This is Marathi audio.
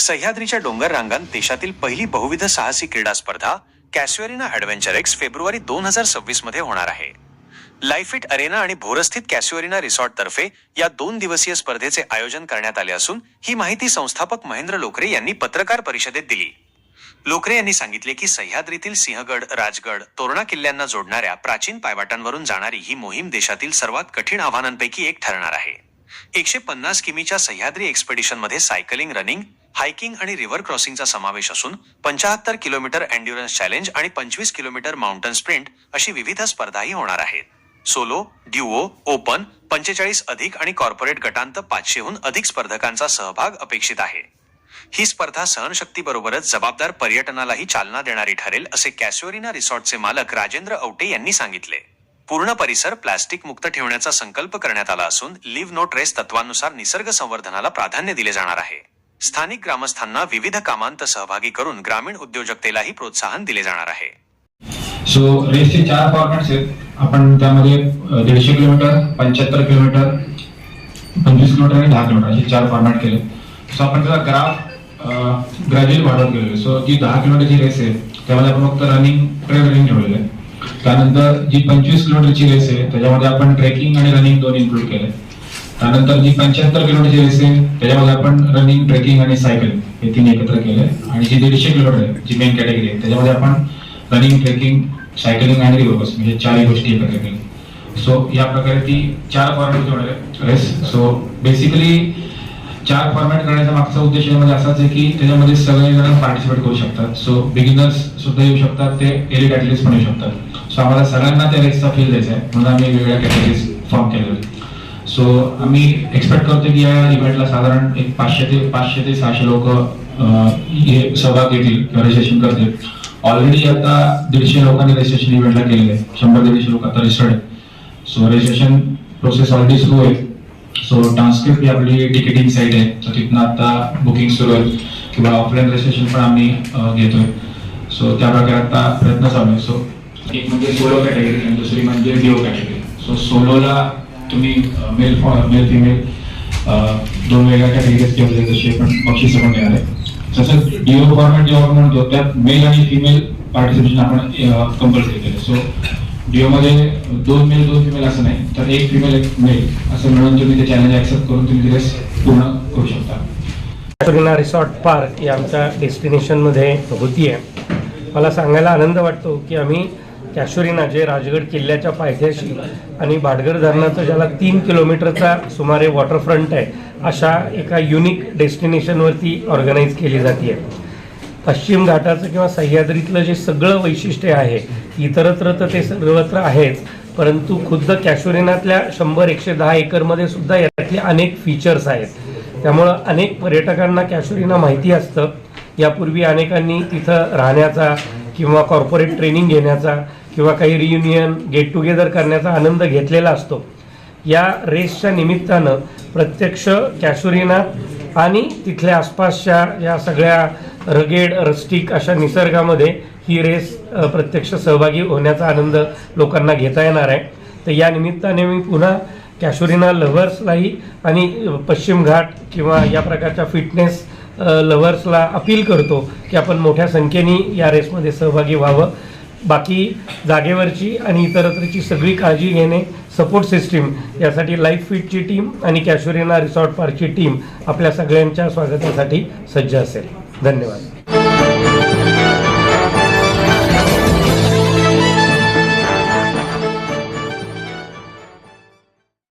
सह्याद्रीच्या डोंगर रांगांत देशातील पहिली बहुविध साहसी क्रीडा स्पर्धा कॅस्युअरिना ॲडव्हेंचर एक्स फेब्रुवारी दोन हजार सव्वीसमध्ये होणार आहे. लाईफिट अरेना आणि भोरस्थित कॅस्युअरिना रिसॉर्ट तर्फे या दोन दिवसीय स्पर्धेचे आयोजन करण्यात आले असून ही माहिती संस्थापक महेंद्र लोकरे यांनी पत्रकार परिषदेत दिली. लोकरे यांनी सांगितले की सह्याद्रीतील सिंहगड राजगड तोरणा किल्ल्यांना जोडणाऱ्या प्राचीन पायवाटांवरून जाणारी ही मोहीम देशातील सर्वात कठीण आव्हानांपैकी एक ठरणार आहे. एकशे पन्नास किमीच्या सह्याद्री एक्सपेडिशनमध्ये सायकलिंग रनिंग हायकिंग आणि रिव्हर क्रॉसिंगचा समावेश असून पंचाहत्तर किलोमीटर अँड्युरन्स चॅलेंज आणि पंचवीस किलोमीटर माउंटन स्प्रिंट अशी विविध स्पर्धाही होणार आहेत. सोलो ड्युओ ओपन पंचेचाळीस अधिक आणि कॉर्पोरेट गटांत पाचशेहून अधिक स्पर्धकांचा सहभाग अपेक्षित आहे. ही स्पर्धा सहनशक्तीबरोबरच जबाबदार पर्यटनालाही चालना देणारी ठरेल असे कॅस्योरिना रिसॉर्टचे मालक राजेंद्र औटे यांनी सांगितले. पूर्ण परिसर प्लास्टिक मुक्त ठेवण्याचा संकल्प करण्यात आला असून लिव्ह नो ट्रेस तत्वानुसार निसर्ग संवर्धनाला प्राधान्य दिले जाणार आहे. स्थानिक ग्रामस्थांना विविध कामांत सहभागी करून ग्रामीण उद्योजकतेलाही प्रोत्साहन दिले जाणार आहे. सो रेसचे चार फॉर्मॅट्स आहेत आपण त्यामध्ये दीडशे किलोमीटर पंच्याहत्तर किलोमीटर पंचवीस किलोमीटर आणि दहा किलोमीटर असे चार फॉर्मॅट केले. सो आपण त्याचा ग्राफ ग्रॅज्युअली वाढवत गेलो सो जी दहा किलोमीटरची रेस आहे त्यामध्ये आपण फक्त रनिंग ट्रेल रनिंग ठेवलेलं आहे. त्यानंतर जी पंचवीस किलोमीटरची रेस आहे त्याच्यामध्ये आपण ट्रेकिंग आणि रनिंग दोन इन्क्लूड केले त्यानंतर जी पंच्याहत्तर किलोमीटरची रेस आहे त्याच्यामध्ये आपण रनिंग ट्रेकिंग आणि सायकल हे तीन एकत्र केले आणि जी दीडशे किलोमीटर आहे जी मेन कॅटेगरी आहे त्याच्यामध्ये आपण रनिंग ट्रेकिंग सायकलिंग आणि रिवर्स म्हणजे चारही गोष्टी एकत्र केल्या. सो या प्रकारे ती चार फॉर्मॅट होणार आहे रेस सो बेसिकली चार फॉर्मॅट करण्याचा मागचा उद्देश यामध्ये असाच आहे की त्याच्यामध्ये सगळे जण पार्टिसिपेट करू शकतात. सो बिगिनर्स सुद्धा येऊ शकतात ते एलिट ऍटलीस्ट पण येऊ शकतात. सो आम्हाला सगळ्यांना त्या रेसचा फील द्यायचा आहे म्हणून आम्ही वेगवेगळ्या कॅटेगरीज फॉर्म केलेले. सो आम्ही एक्सपेक्ट करतो की या इव्हेंटला साधारण एक पाचशे ते पाचशे ते सहाशे लोक हे सहभाग घेतील किंवा रजिस्ट्रेशन करतील. ऑलरेडी आता दीडशे लोकांनी रजिस्ट्रेशन इव्हेंटला केलेलं आहे. शंभर ते दीडशे लोक आता रजिस्टर्ड आहे सो रजिस्ट्रेशन प्रोसेस ऑलरेडी सुरू आहे. सो ट्रान्सक्रिप्ट ही आपली टिकेटिंग साईट आहे. तर तिथनं आता बुकिंग सुरू आहे. किंवा ऑफलाईन रजिस्ट्रेशन पण आम्ही घेतोय. सो त्या प्रकारे आता प्रयत्न चालू आहे. सो एक म्हणजे सोलो कॅटेगरी आणि दुसरी म्हणजे डिओ कॅटेगरी सो सोलोला तुम्ही मेल मेल फिमेल दोन वेगळ्या कॅटेगरीज ठेवले जसे पण बक्षिस पण मिळाले तसंच डिओ फॉर्मॅट जेव्हा आपण म्हणतो त्यात मेल आणि फिमेल पार्टिसिपेशन आपण कंपल्सरी केलं. सो डिओ मध्ये दोन मेल दोन फिमेल असं नाही तर एक फिमेल एक मेल असं मिळून तुम्ही ते चॅलेंज ऍक्सेप्ट करून तुम्ही रेस पूर्ण करू शकता. सगळ्यांना रिसॉर्ट पार्क या आमच्या डेस्टिनेशनमध्ये होती आहे मला सांगायला आनंद वाटतो की आम्ही कॅशोरीना जे राजगड किल्ल्याच्या पायथ्याशी आणि भाटघर धरणाचं ज्याला तीन किलोमीटरचा सुमारे वॉटरफ्रंट आहे अशा एका युनिक डेस्टिनेशनवरती ऑर्गनाईज केली जाते पश्चिम घाटाचं किंवा सह्याद्रीतलं जे सगळं वैशिष्ट्य आहे इतरत्र तर ते सर्वत्र आहेच परंतु खुद्द कॅशोरीनातल्या शंभर एकशे दहा एकरमध्ये सुद्धा यातले अनेक फीचर्स आहेत. त्यामुळं अनेक पर्यटकांना कॅशोरीना माहिती असतं. यापूर्वी अनेकांनी तिथं राहण्याचा किंवा कॉर्पोरेट ट्रेनिंग घेण्याचा किंवा काही रियुनियन गेट टुगेदर करण्याचा आनंद घेतलेला असतो. या रेसच्या निमित्तानं प्रत्यक्ष कॅशुरीनाथ आणि तिथल्या आसपासच्या या सगळ्या रगेड रस्टिक अशा निसर्गामध्ये ही रेस प्रत्यक्ष सहभागी होण्याचा आनंद लोकांना घेता येणार आहे. तर या निमित्ताने मी पुन्हा कॅशुरीना लव्हर्सलाही आणि पश्चिम घाट किंवा या प्रकारच्या फिटनेस लव्हर्सला अपील करतो की आपण मोठ्या संख्येने या रेसमध्ये सहभागी व्हावं. बाकी जागेवरची आणि इतरत्रची सगळी काळजी घेणे सपोर्ट सिस्टीम यासाठी लाईफ फिटची टीम आणि कॅशोरिना रिसॉर्ट पार्कची टीम आपल्या सगळ्यांच्या स्वागतासाठी सज्ज असेल. धन्यवाद.